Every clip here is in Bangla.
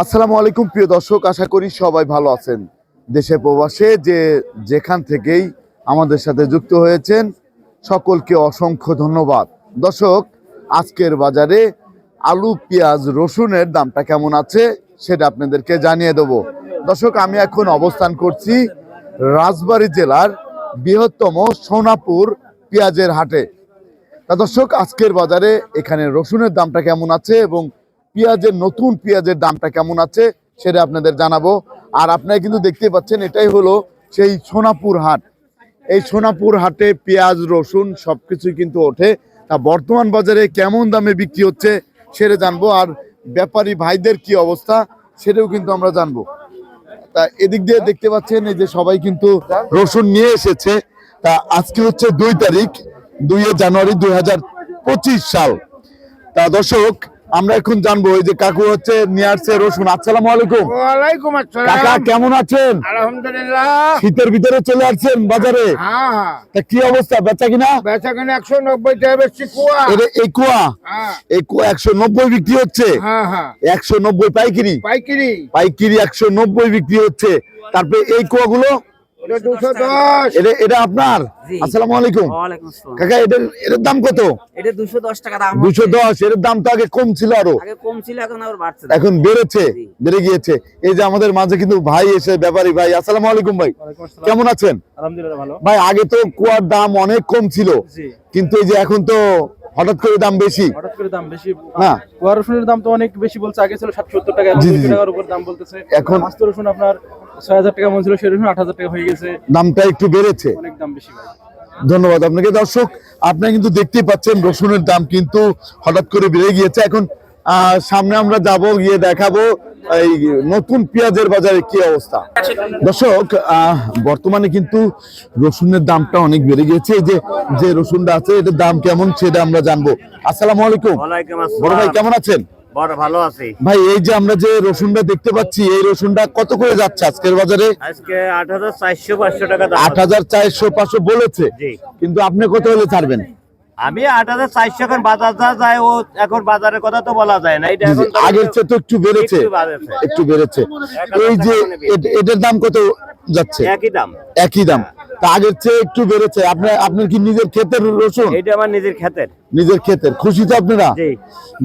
আসসালামু আলাইকুম, প্রিয় দর্শক। আশা করি সবাই ভালো আছেন। দেশে প্রবাসে যে যেখান থেকেই আমাদের সাথে যুক্ত হয়েছেন, সকলকে অসংখ্য ধন্যবাদ। দর্শক, আজকের বাজারে আলু, পেঁয়াজ, রসুনের দামটা কেমন আছে সেটা আপনাদেরকে জানিয়ে দেব। দর্শক, আমি এখন অবস্থান করছি রাজবাড়ী জেলার বৃহত্তম সোনাপুর পেঁয়াজের হাটে। তা দর্শক, আজকের বাজারে এখানে রসুনের দামটা কেমন আছে এবং পেঁয়াজের নতুন পেঁয়াজের দামটা কেমন আছে সেটা আপনাদের জানাব। আর আপনারা কিন্তু দেখতে পাচ্ছেন, এটাই হলো সেই সোনাপুর হাট। এই সোনাপুর হাটে পেঁয়াজ, রসুন সবকিছুই কিন্তু ওঠে। তা বর্তমান বাজারে কেমন দামে বিক্রি হচ্ছে সেটা জানব। আর ব্যাপারী ভাইদের কি অবস্থা সেটাও কিন্তু আমরা জানব। তা এদিক দিয়ে দেখতে পাচ্ছেন, এই যে সবাই কিন্তু রসুন নিয়ে এসেছে। তা আজকে হচ্ছে দুই তারিখ দুই জানুয়ারি দুই হাজার পঁচিশ সাল। তা দর্শক আমরা এখন জানব যে কাকু হচ্ছে নিয়ে আসছে রসুন। আসসালামু আলাইকুম। ওয়ালাইকুম কাকা কেমন আছেন? আলহামদুলিল্লাহ। শীতের ভিতরে চলে আসছেন বাজারে? হ্যাঁ হ্যাঁ। তা কি অবস্থা বেচা কিনা? বেচা কিনে একশো নব্বই টাকা বেশি কুয়া। এই কুয়া? হ্যাঁ। এই কুয়া একশো নব্বই বিক্রি হচ্ছে? একশো নব্বই পাইকিরি? পাইকিরি। পাইকিরি একশো নব্বই বিক্রি হচ্ছে। তারপরে এই কুয়াগুলো এটা এটা এটা আপনার? আসসালামু আলাইকুম। কাকা এটার এটার দাম কত? এটা 210 টাকা দাম দুশো হচ্ছে। দশ এর দাম তো আগে কম ছিল আরও। আগে কম ছিল এখন আবার বাড়ছে। এখন বেড়েছে বেড়ে গিয়েছে। এই যে আমাদের মাঝে কিন্তু ভাই এসে ব্যাপারী ভাই আসসালামু আলাইকুম ভাই। কেমন আছেন? আলহামদুলিল্লাহ ভালো। ভাই আগে তো কুয়ার দাম অনেক কম ছিল। কিন্তু এই যে এখন তো হঠাৎ করে দাম বেশি। হঠাৎ করে দাম বেশি। না। কুয়া রসুনের দাম তো অনেক বেশি বলছে আগে ছিল ষাট সত্তর টাকা এখন। টাকার উপর দাম বলতেছে। রসুন আপনার ছয় হাজার টাকা মন ছিল সেই আট হাজার টাকা হয়ে গেছে। দামটা একটু বেড়েছে। অনেক দাম বেশি ভাই। ধন্যবাদ আপনাকে। দর্শক আপনারা কিন্তু দেখতেই পাচ্ছেন রসুনের দাম কিন্তু হঠাৎ করে বেড়ে গিয়েছে। এখন সামনে আমরা যাব গিয়ে দেখাবো এই নতুন পেঁয়াজের বাজারে কি অবস্থা। দর্শক আহ, বর্তমানে কিন্তু রসুনের দামটা অনেক বেড়ে গিয়েছে। এই যে যে রসুনটা আছে এটার দাম কেমন সেটা আমরা জানব। আসসালামু আলাইকুম। বড় ভাই কেমন আছেন? বড় ভালো আছি। ভাই এই যে আমরা যে রসুনটা দেখতে পাচ্ছি এই রসুনটা কত করে যাচ্ছে আজকের বাজারে? আজকে আট হাজার চারশো পাঁচশো টাকা দাম। আট হাজার চারশো পাঁচশো বলেছে। কিন্তু আপনি কত হলে ছাড়বেন? আমি আট হাজার চারশো এখন বাজার যা যায় ও এখন বাজারের কথা তো বলা যায় না। এটা আগের চেয়ে তো একটু বেড়েছে একটু বেড়েছে। এই যে এটার দাম কত যাচ্ছে? একই দাম। একই দাম। তা আগের চেয়ে একটু বেড়েছে। আপনার আপনার কি নিজের ক্ষেতের রসুন? এটা আমার নিজের ক্ষেতের। নিজের ক্ষেতের। খুশি তো আপনারা?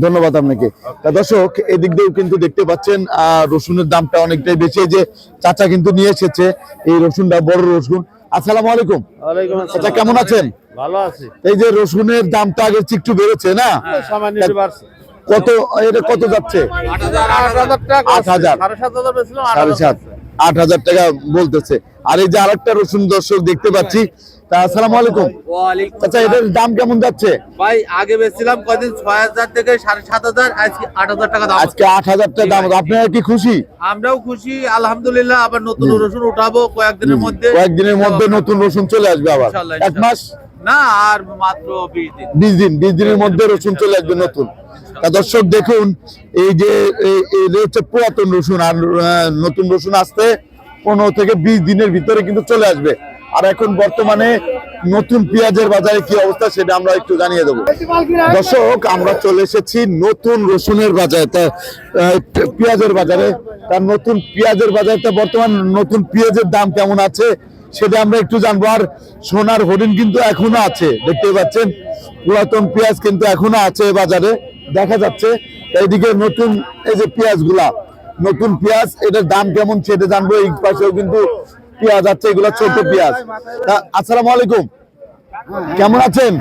ধন্যবাদ আপনাকে। তা দর্শক এদিক দিয়েও কিন্তু দেখতে পাচ্ছেন আহ, রসুনের দামটা অনেকটাই বেশি। যে চাচা কিন্তু নিয়ে এসেছে এই রসুনটা বড় রসুন। আসসালামু আলাইকুম। আচ্ছা কেমন আছেন? ভালো আছি। এই যে রসুনের দামটা আগের চেয়ে একটু বেড়েছে না? সামান্য একটু কত এটা কত যাচ্ছে? আট হাজার টাকা। আট হাজার। সাড়ে সাত আট হাজার টাকা বলতেছে। আর এই যে আরেকটা রসুন দর্শক দেখতে পাচ্ছি আসসালামু আলাইকুম। আচ্ছা এটার দাম কেমন যাচ্ছে? ভাই আগে বেচছিলাম কদিন ছয় হাজার থেকে সাড়ে সাত হাজার আজকে আট হাজার টাকা দাম। আজকে আট হাজার টাকা দাম। আপনারা কি খুশি? আমরাও খুশি আলহামদুলিল্লাহ। আবার নতুন রসুন উঠাবো কয়েকদিনের মধ্যে। কয়েকদিনের মধ্যে নতুন রসুন চলে আসবে আবার। এক মাস? না আর মাত্র বিশ দিন। বিশ দিন বিশ দিনের মধ্যে রসুন চলে আসবে নতুন। তা দর্শক দেখুন এই যে যে হচ্ছে পুরাতন রসুন আর নতুন রসুন আসতে পনেরো থেকে বিশ দিনের ভিতরে কিন্তু চলে আসবে। আর এখন বর্তমানে নতুন পেঁয়াজের বাজারে কি অবস্থা সেটা আমরা একটু জানিয়ে দেবো। দর্শক আমরা চলে এসেছি নতুন রসুনের বাজারে তা পেঁয়াজের বাজারে। তার নতুন পেঁয়াজের বাজারে তা বর্তমান নতুন পেঁয়াজের দাম কেমন আছে? সেটা আমরা একটু জানব। আর সোনার হরিণ কিন্তু এখনও আছে দেখতে পাচ্ছেন? পুরাতন পেঁয়াজ কিন্তু এখনও আছে বাজারে দেখা যাচ্ছে। এইদিকে নতুন এই যে পেঁয়াজগুলা নতুন পেঁয়াজ এটার দাম কেমন সেটা জানব। এই পাশেও কিন্তু পেঁয়াজ আছে এগুলা ছোট পেঁয়াজ। আসসালামু আলাইকুম। কেমন আছেন?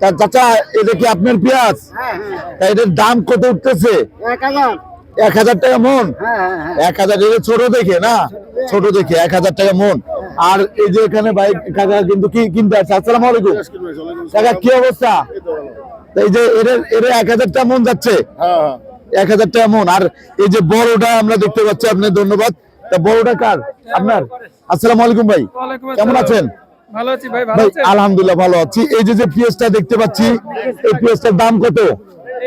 হ্যাঁ চাচা এটা কি আপনার পেঁয়াজ? হ্যাঁ হ্যাঁ। তা এটার দাম কত উঠতেছে? এক হাজার। টাকা মন? এক হাজার ছোট দেখে না? ছোট দেখে এক হাজার টাকা মন। আর এই যে এখানে ভাই কাকা কিন্তু কি কিনতে আসছে? আসসালামু আলাইকুম। কাকা কি অবস্থা? এই যে এর এর এক হাজার টাকা মন যাচ্ছে। এক হাজার টাকা মন আর এই যে বড়টা আমরা দেখতে পাচ্ছি আপনি ধন্যবাদ। তা বড়টা কার? আপনার? আসসালামু আলাইকুম ভাই। কেমন আছেন? ভালো আছি ভাই ভালো আলহামদুলিল্লাহ ভালো আছি। এই যে যে পেঁয়াজটা দেখতে পাচ্ছি এই পেঁয়াজটার দাম কত?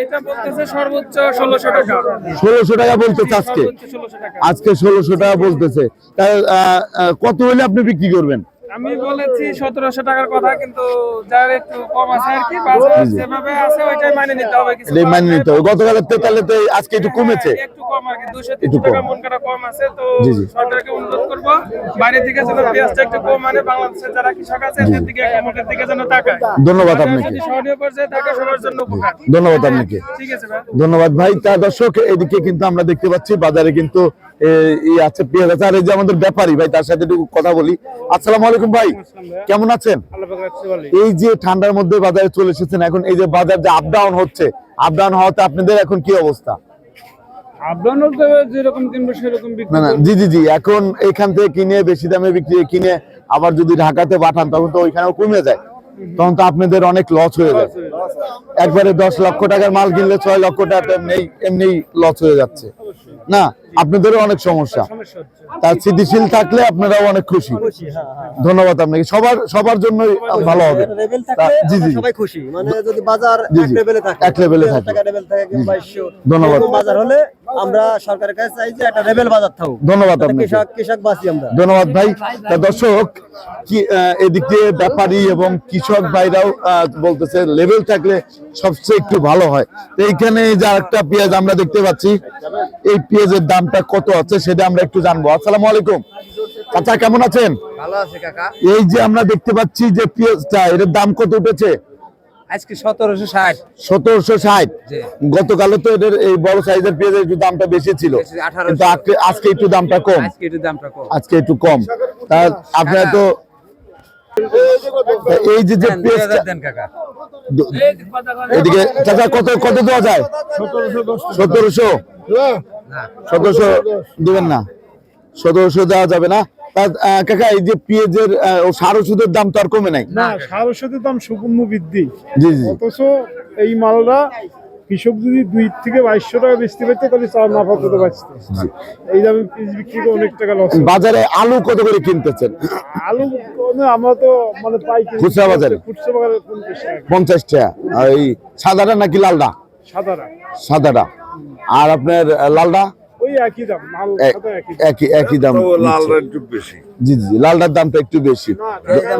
এটা বলতেছে সর্বোচ্চ ষোলোশো টাকা। বলতেছে আজকে। ষোলোশো টাকা। আজকে ষোলোশো টাকা বলতেছে। কত হলে আপনি বিক্রি করবেন? আমি বলেছি সতেরোশো টাকার কথা কিন্তু যার একটু কম আছে আর কি। যেভাবে আছে ওইটাই মানে নিতে হবে কিছু এটাই করার। নিতে হবে। গতকালের থেকে তাহলে তো আজকে একটু কমেছে। হ্যাঁ, একটু কম আর কি দুশো তিনশো টাকা মন কাটা কম আছে তো। সরকারকে অনুরোধ করব বাইরে থেকে যেন পেঁয়াজটা একটু কম মানে বাংলাদেশের যারা কৃষক আছে এদের দিকে একের দিকে যেন তাকায়। ধন্যবাদ আপনাকে। সহনীয় পর্যায়ে থাকে সবার জন্য উপকার। ধন্যবাদ আপনাকে। ঠিক আছে ধন্যবাদ। ভাই তা দর্শক এদিকে কিন্তু আমরা দেখতে পাচ্ছি বাজারে কিন্তু ই পেঁয়াজ আছে আর এই যে আমাদের ব্যাপারী ভাই তার সাথে একটু কথা বলি। আসসালামু আলাইকুম ভাই কেমন আছেন? এই যে ঠান্ডার মধ্যে বাজারে চলে এসেছেন এখন এই যে বাজার যে আপ ডাউন হচ্ছে আপ ডাউন হওয়াতে আপনাদের এখন কি অবস্থা? জি জি জি এখন এখান থেকে কিনে বেশি দামে বিক্রি কিনে আবার যদি ঢাকাতে পাঠান তখন তো ওইখানেও কমে যায়। তখন তো আপনাদের অনেক লস হয়ে যায়। একবারে দশ লক্ষ টাকার মাল কিনলে ছয় লক্ষ টাকা এমনি এমনি লস হয়ে যাচ্ছে। না আপনাদেরও অনেক সমস্যা। তার স্থিতিশীল থাকলে আপনারাও অনেক খুশি। ধন্যবাদ আপনাকে। সবার সবার জন্যই ভালো হবে। লেভেল তা- থাকলে জি, জি। সবাই খুশি। মানে যদি বাজার এক লেভেলে থাকে এক লেভেলে থাকে। টাকা লেভেল থাকে কিংবা 2200 ধন্যবাদ। বাজার হলে আমরা সরকারের কাছে চাই যে একটা লেভেল বাজার থাকুক। ধন্যবাদ আপনাকে। কৃষক কৃষক বাঁচি আমরা। ধন্যবাদ ভাই। দর্শক কি এদিক দিয়ে ব্যাপারী এবং কৃষক ভাইরাও আহ, বলতেছে লেভেল থাকলে সবচেয়ে একটু ভালো হয়। তো এইখানে যে আরেকটা পেঁয়াজ আমরা দেখতে পাচ্ছি এই পেঁয়াজের দামটা কত আছে সেটা আমরা একটু জানব। আসসালামু আলাইকুম। চাচা কেমন আছেন? ভালো আছে কাকা। এই যে আমরা দেখতে পাচ্ছি যে পেঁয়াজটা এর দাম কত উঠেছে? আজকে সতেরোশো ষাট। সতেরোশো ষাট। জি। তো এদের এই বড় সাইজের পেঁয়াজের একটু দামটা বেশি ছিল। কিন্তু আজকে- আজকে একটু দামটা কম। আজকে একটু কম। আজকে একটু কম। তা আপনারা তো এই যে যে পেঁয়াজটা হাজার দেন কাকা। দ- এদিকে চাচা কত কত দেওয়া যায়? সতেরোশো সতেরোশো? দিবেন না। সতেরোশো দেওয়া যাবে না। তা কাকা এই যে পেঁয়াজের সার ওষুধের দাম তো আর কমে নাই? না সার ওষুধের দাম বৃদ্ধি। জি জি। অথচ এই মালটা কৃষক যদি দুই থেকে বাইশশো টাকা বেচতে পারছে তাহলে এই দামে পিস বিক্রি করে অনেক টাকা লস বাজারে আলু কত করে কিনতেছেন? আলু মানে আমরা তো মানে পাই খুচরা বাজারে? খুচরা বাজারে পঞ্চাশ টাকা। আর এই সাদাটা নাকি লালটা? সাদারা সাদাটা। আর আপনার লালটা? একই দাম মাল এ- সাদা একই দাম। একই একই দাম। নিচ্ছে। জি জি জি, লালটার দামটা একটু বেশি।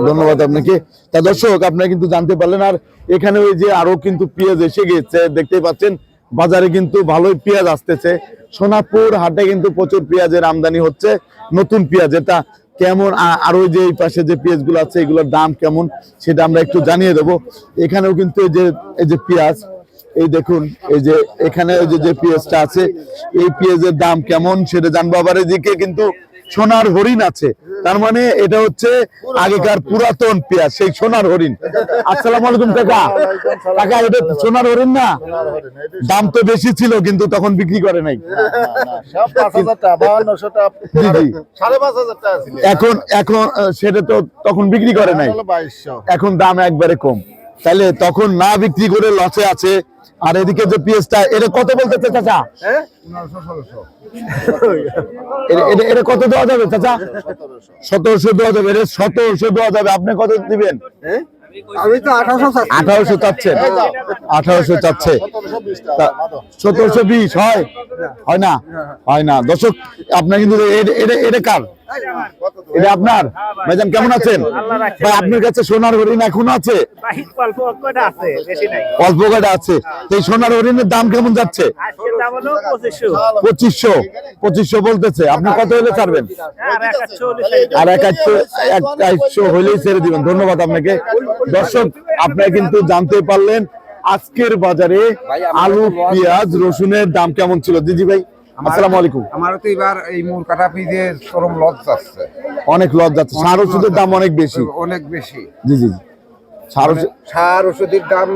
ধন্যবাদ আপনাকে। তা দর্শক আপনারা কিন্তু জানতে পারলেন আর এখানে ওই যে আরও কিন্তু পেঁয়াজ এসে গেছে দেখতে পাচ্ছেন বাজারে কিন্তু ভালোই পেঁয়াজ আসতেছে। সোনাপুর হাটে কিন্তু প্রচুর পেঁয়াজের আমদানি হচ্ছে নতুন পেঁয়াজ। এটা কেমন আর ওই যে এই পাশে যে পেঁয়াজগুলো আছে এগুলোর দাম কেমন সেটা আমরা একটু জানিয়ে দেবো। এখানেও কিন্তু এই যে এই যে পেঁয়াজ এই দেখুন এই যে এখানে ওই যে যে পেঁয়াজটা আছে এই পেঁয়াজের দাম কেমন সেটা জানব আবার এদিকে কিন্তু সোনার হরিণ আছে। তার মানে এটা হচ্ছে আগেকার পুরাতন পেঁয়াজ সেই সোনার হরিণ। আসসালামু আলাইকুম কাকা। কাকা এটা সোনার হরিণ না? দাম তো বেশি ছিল কিন্তু তখন বিক্রি করে নাই। এখন এখন সেটা তো তখন বিক্রি করে নাই। এখন দাম একবারে কম। তাহলে তখন না বিক্রি করে লসে আছে। আর এদিকে যে পিএসটা এটা কত বলতেছে চাচা? এটা- এটা- কত দেওয়া যাবে চাচা? সতেরোশো দেওয়া যাবে। এটা সতেরোশো দেওয়া যাবে। আপনি কত দিবেন? আঠারোশো আঠারোশো চাচ্ছেন? আঠারোশো চাচ্ছে। সতেরোশো বিশ হয়? হয়। না? হয় না। দর্শক আপনার কিন্তু এটা কার? এটা আপনার? ভাইজান কেমন আছেন? ভাই আপনার কাছে সোনার হরিণ এখনও আছে? অল্প কটা আছে? এই সোনার হরিণের দাম কেমন যাচ্ছে? পঁচিশশো। পঁচিশশো। বলতেছে। আপনি কত হলে ছাড়বেন? আর এক একশো এক একশো হইলেই ছেড়ে দিবেন। ধন্যবাদ আপনাকে। দর্শক আপনারা কিন্তু জানতে পারলেন আজকের বাজারে আলু পেঁয়াজ রসুনের দাম কেমন ছিল? দিদি ভাই আসসালামু আলাইকুম। আমারও তো এবার এই মূল কাটা পিজে চরম যাচ্ছে অনেক যাচ্ছে সার ওষুধের দাম অনেক বেশি। অনেক বেশি। জি জি সার ওষুধ সার ওষুধের দাম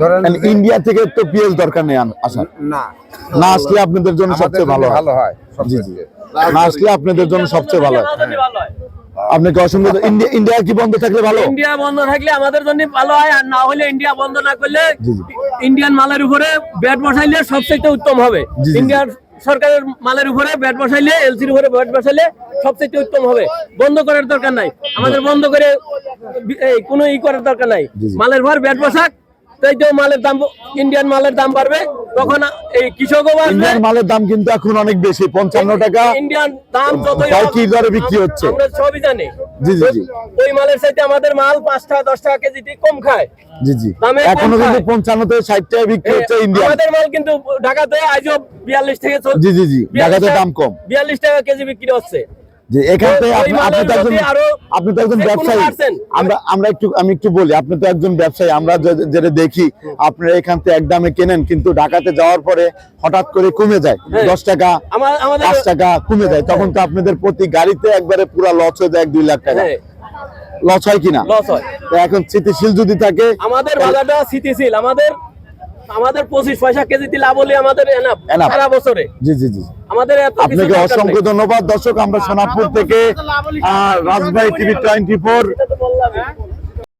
ধরেন ইন্ডিয়া থেকে তো পিএস দরকার নেই আসার। না। না আসলে আপনাদের জন্য সবচেয়ে ভালো ভালো হয় জি জি। না আসলে আপনাদের জন্য সবচেয়ে ভালো হয়। আপনাকে অসংখ্য ইন্ডিয়া ইন্ডিয়া কি বন্ধ থাকলে ভালো? ইন্ডিয়া বন্ধ থাকলে আমাদের জন্য ভালো হয় আর না হলে ইন্ডিয়া বন্ধ না করলে। ইন্ডিয়ান মালের উপরে ব্যাট বসাইলে সবচেয়ে উত্তম হবে। ইন্ডিয়ার সরকারের মালের উপরে ব্যাট বসাইলে এলসির উপরে ব্যাট বসাইলে সবচেয়ে উত্তম হবে। বন্ধ করার দরকার নাই। আমাদের বন্ধ করে কোনো ই করার দরকার নাই। মালের ভর ব্যাট বসাক তাই তো মালের দাম ইন্ডিয়ান মালের দাম বাড়বে। তখন এই কৃষকও ইন্ডিয়ান মালের দাম কিন্তু এখন অনেক বেশি পঞ্চান্ন টাকা। ইন্ডিয়ান দাম যতই কি দরে বিক্রি হচ্ছে? আমরা সবই জানি। জি জি জি। ওই মালের চাইতে আমাদের মাল পাঁচ টাকা দশ টাকা কম খায়। জি জি। কম এখনও কিন্তু। পঞ্চান্ন থেকে ষাট টাকা বিক্রি হচ্ছে ইন্ডিয়ান আমাদের মাল কিন্তু ঢাকাতে আজও বিয়াল্লিশ থেকে জি জি জি। ঢাকাতে দাম কম। বিয়াল্লিশ টাকা কেজি বিক্রি হচ্ছে। যে এখান থেকে আপনি তো একজন আপনি তো একজন ব্যবসায়ী। আমরা আমরা একটু আমি একটু বলি আপনি তো একজন ব্যবসায়ী আমরা যেটা দেখি আপনারা এখান থেকে এক দামে কেনেন কিন্তু ঢাকাতে যাওয়ার পরে হঠাৎ করে কমে যায়। হ্যাঁ। দশ টাকা পাঁচ টাকা কমে যায়। তখন তো আপনাদের প্রতি গাড়িতে একবারে পুরো লস হয়ে যায় এক দুই লাখ টাকা। হ্যাঁ, লস হয় কিনা? লস হয়। এখন স্থিতিশীল যদি থাকে আমাদের বাজারটা স্থিতিশীল। আমাদের আমাদের পঁচিশ পয়সা কেজি লাভ হলে আমাদের সারা বছরে। জি জি জি আমাদের আপনাকে অসংখ্য ধন্যবাদ। দর্শক আমরা সোনাপুর থেকে রাজভাই টিভি টোয়েন্টি ফোর।